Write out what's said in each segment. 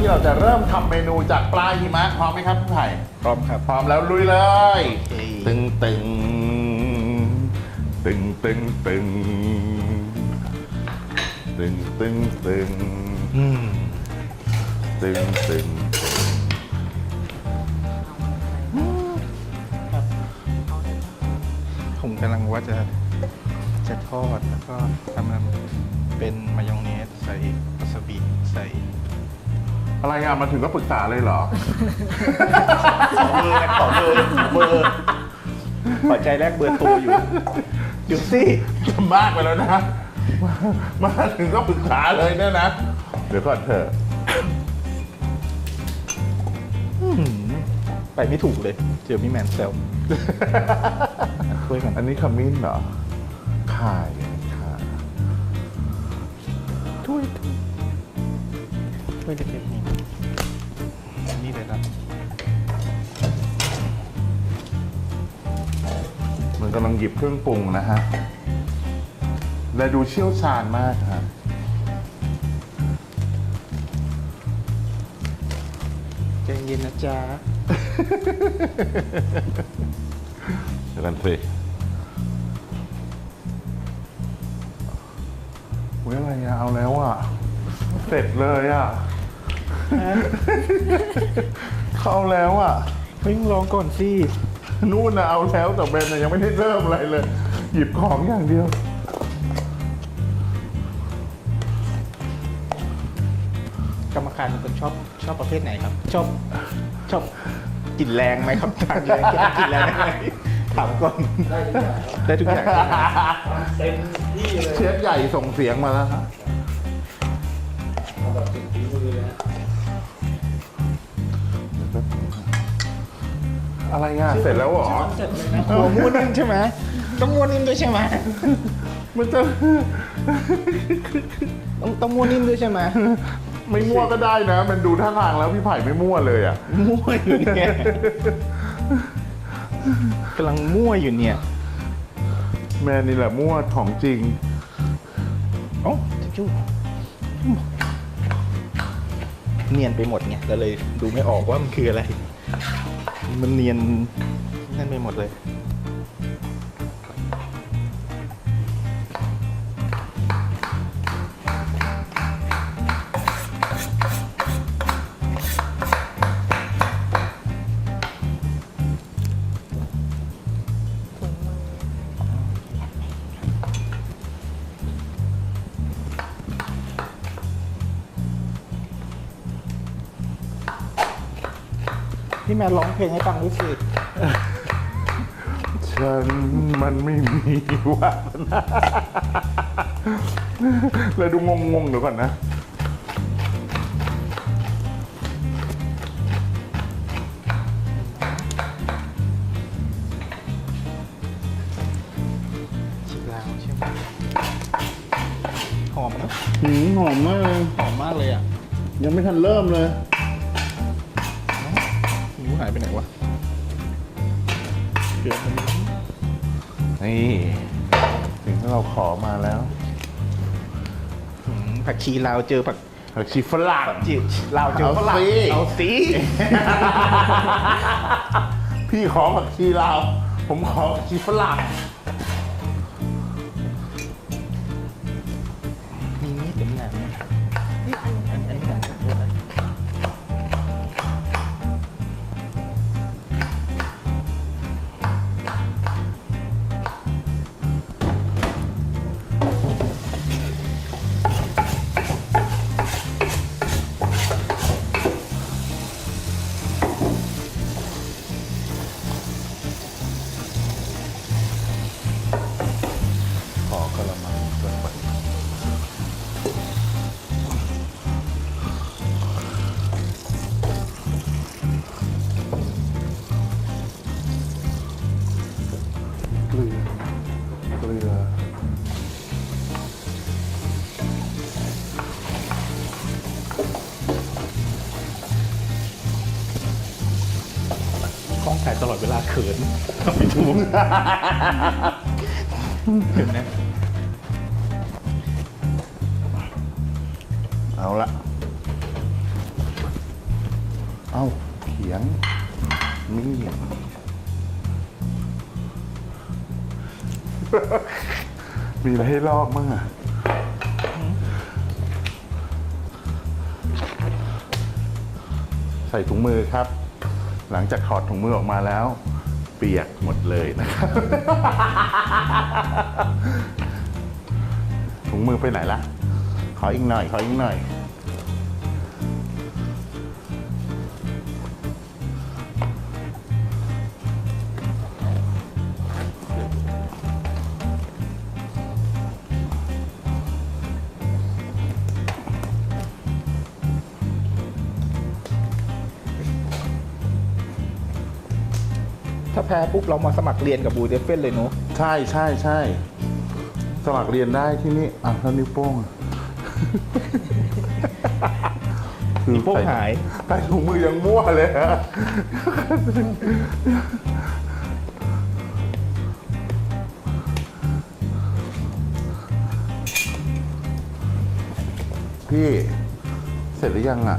เริ่มทำเมนูจากปลาหิมะพร้อมไหมครับพี่ไผ่พร้อมครับ พร้อมแล้วลุยเลยโอเคตึงตึงตึงตึงตึงตึงตึงตึงอืมตึงตึงผมกำลังว่าจะจะทอดแล้วก็ทำมันเป็นมายองเนสใส่วาซาบิใส่ อะไรอะมาถึงก็ปรึกษาเลยเหรอ ขอเบอร์ขอเบอร์เบอร์ขอใจแรกเบอร์โทรอยู่เดี๋ยวสิมากไปแล้วนะ มามาถึงก็ปรึกษาเลยเนี่ยนะ เดี๋ยวก่อนเถอะอื้อหือไปไม่ถูกเลย เจอพี่แมนเซลช่วยกันอันนี้ขมิ้นเหรอข่าย ถ้วยเล็กๆนี่นี่เลยครับมันกำลังหยิบเครื่องปรุงนะฮะ และดูเชี่ยวชาญมากฮะใจเย็นนะจ๊ะ เดี๋ยวกันสิอุ้ยอะไรอะเอาแล้วอะเสร็จเลยอะ เขาเอาแล้วอะเฮ้ยมึงลองก่อนสินู่นนะเอาแล้วแต่เบนน่ะยังไม่ได้เริ่มอะไรเลย หยิบของอย่างเดียว กรรมการเป็นคนชอบชอบประเภทไหนครับ ชอบชอบกลินแรงไหมครับทานแรงกินแรงได้ไหมถามก่อนได้ทุกอย่างเต็มที่เลยเชฟใหญ่ส่งเสียงมาแล้วฮะ อาแบบถึงฝีมือเลยนะอะไรอะเสร็จแล้วเหรอเสร็จเลยนะหัวม้วนนิ่มใช่ไหมต้องม้วนนิ่มด้วยใช่ไหมมันจะต้องต้องม้วนนิ่มด้วยใช่ไหมไม่มั่วก็ได้นะ มันดูท่าทางแล้วพี่ไผ่ไม่มั่วเลยอะมั่วอยู่เนี่ยกำลังมั่วอยู่เนี่ย แม่นี่แหละมั่วของจริงเอ๋อจู้เนียนไปหมดไงก็เลยดูไม่ออกว่ามันคืออะไร มันเนียนนั่นไปหมดเลย พี่แมนร้องเพลงให้ฟังด้วยสิฉันมันไม่มีวาสนาแล้วดูงงๆเดี๋ยวก่อนนะ ชิลาวใช่ไหมหอมเนอะหืมหอมมากเลยหอมมากเลยอะ ยังไม่ทันเริ่มเลย นิ้วหายไปไหนวะเกือบมันนี่สิ่งที่เราขอมาแล้วหืมผักชีลาวเจอผักผักชีฝรั่ง จีลาวเจอฝรั่งเอาสิ เอาสิพี่ขอผักชีลาว ผมขอผักชีฝรั่ง ล้องถ่ายตลอดเวลาเขินต้องไปดูเห็นไหมเอาละ เอ้าเขียงมีดมีอะไรให้ลอกมั่งอะใส่ถุงมือครับ หลังจากถอดถุงมือออกมาแล้ว เปียกหมดเลยนะครับถุงมือไปไหนละขออีกหน่อยขออีกหน่อย แพ้ปุ๊บเรามาสมัครเรียนกับบูเดฟเฟนเลยเนาะใช่ใช่ใช่สมัครเรียนได้ที่นี่อะแล้วนิ้วโป้งอะคือโป้งใส่หาย ใส่ถุงมือยังมั่วเลยฮะพี่ เสร็จหรือยังอะ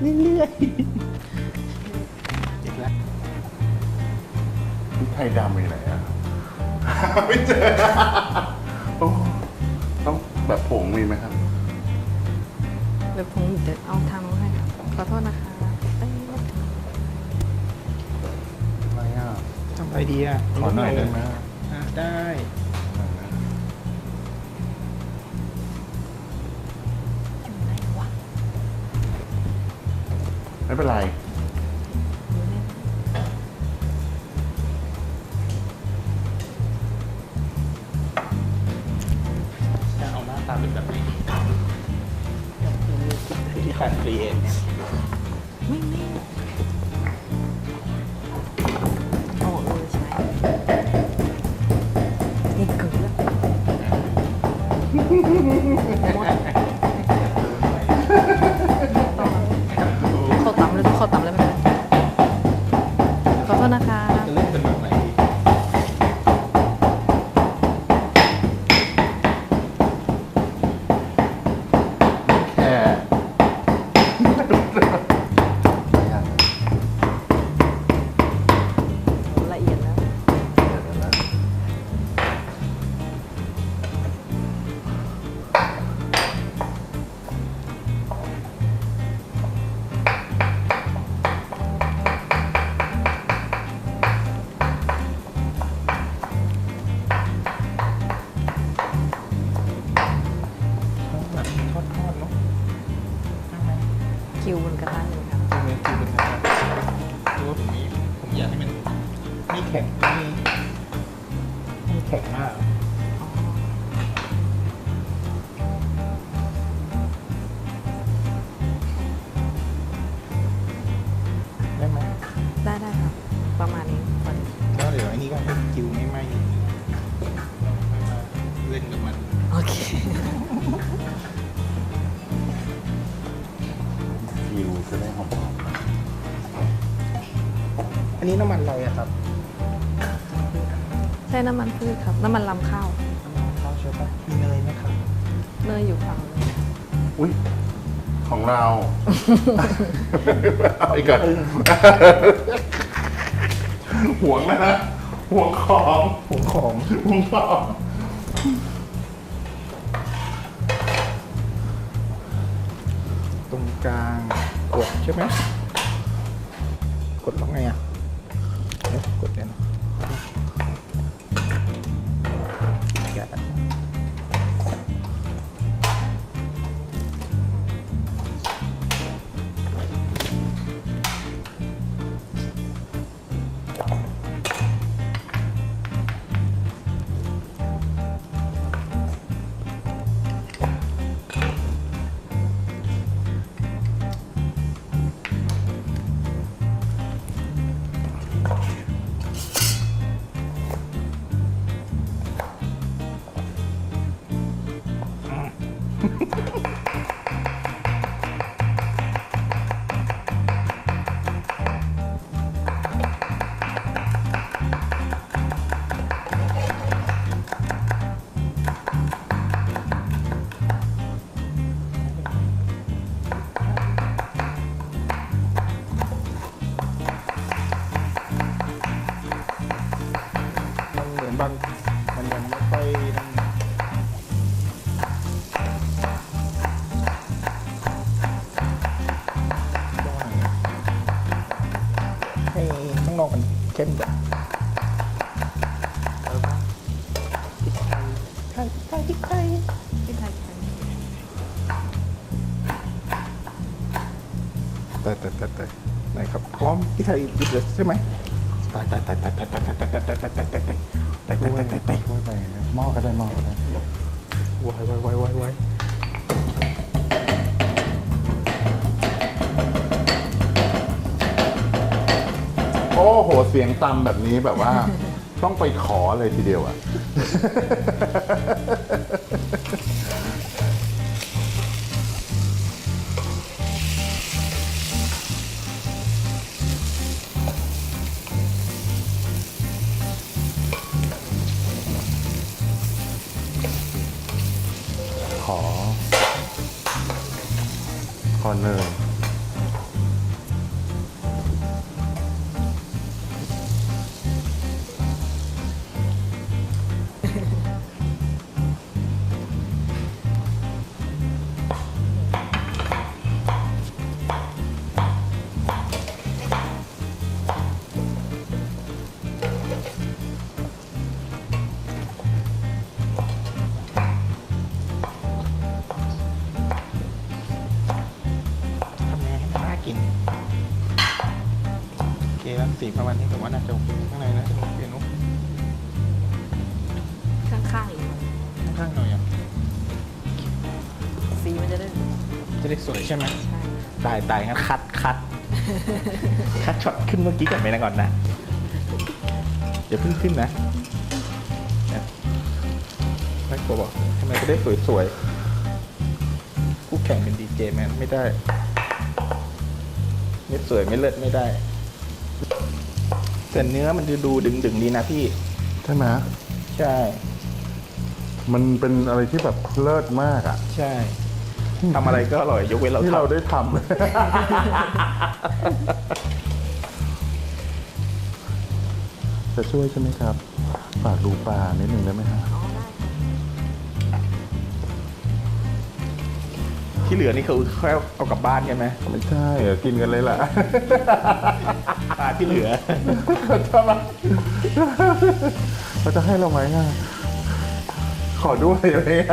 เรื่อยๆ ไทยดำมีไหนอะไม่เจอโอ้ต้องแบบผงมีไหมครับเดี๋ยวผมเดี๋ยวเอาทางมาให้ค่ะขอโทษนะคะเอ้ยอะไรอะทำอะไรดีอะขอหน่อยได้ไหมอะได้อยู่ไหนวะไม่เป็นไร เอาหน้าตาเป็นแบบนี้ที่การครีเอทไม่ไม่โอ้เออใช่นี่เกือบหมด เข้าต่ำเลยเข้าต่ำเลยไม่เป็นไรขอโทษนะคะ จะเล่นเป็นแบบ นนี้น้ำมันอะไรอะครับ ใช่น้ำมันพืชครับ น้ำมันลำข้าว น้ำมันข้าวใช่ปะมีเนยไหมครับ เนยอยู่ฝั่งนู้นๆอุ้ยของเราเอาอีกก่อนห่วงนะฮะห่วงของผมของห่วงของตรงกลางกดใช่ไหมกดแล้วไงอะ แต่แต่แต่แต่ไหนครับพร้อมพริกไทยดิบเลยใช่ไหมตายตายตายตายตายตายตายตายตายตายตายตายตายตายตายตายตายตายตายช่วยไปหม้อก็ได้หม้อก็ได้วายวายวายวายวายโอ้โห เสียงตำแบบนี้แบบว่า ต้องไปขอเลยทีเดียวอะ ก่อนเร์ แล้วสีประมาณนี้ผมว่าน่าจะโอเคข้างในน่าจะโอเคเนุ๊กข้างๆอีกข้างๆหน่อยอะสีมันจะได้จะได้สวยใช่ไหมใช่ตายตายงั้นคัดคัดคัดช็อตขึ้นเมื่อกี้ก่อนไหมนะก่อนนะอย่าเพิ่งขึ้นนะเนี่ยไม่กลัวบอกทำไมจะได้สวยๆคู่แข่งเป็นดีเจแมนไม่ได้ไม่สวยไม่เลิศไม่ได้ แต่เนื้อมันจะดูดึงๆดีนะพี่ ใช่ไหมใช่ มันเป็นอะไรที่แบบเลิศมากอะ ใช่ทำอะไรก็อร่อยยกเว้นเราที่เราทำได้ทำ จะช่วยใช่ไหมครับ ฝากดูปลานิดหนึ่งได้ไหมฮะอ๋อได้ค่ะที่เหลือนี่คือแค่เอากลับบ้านใช่ไหมไม่ใช่เดี๋ยวกินกันเลยล่ะ ตาที่เหลือทำไมเขาจะให้เราไหมอะขอด้วยอะไรเงี้ย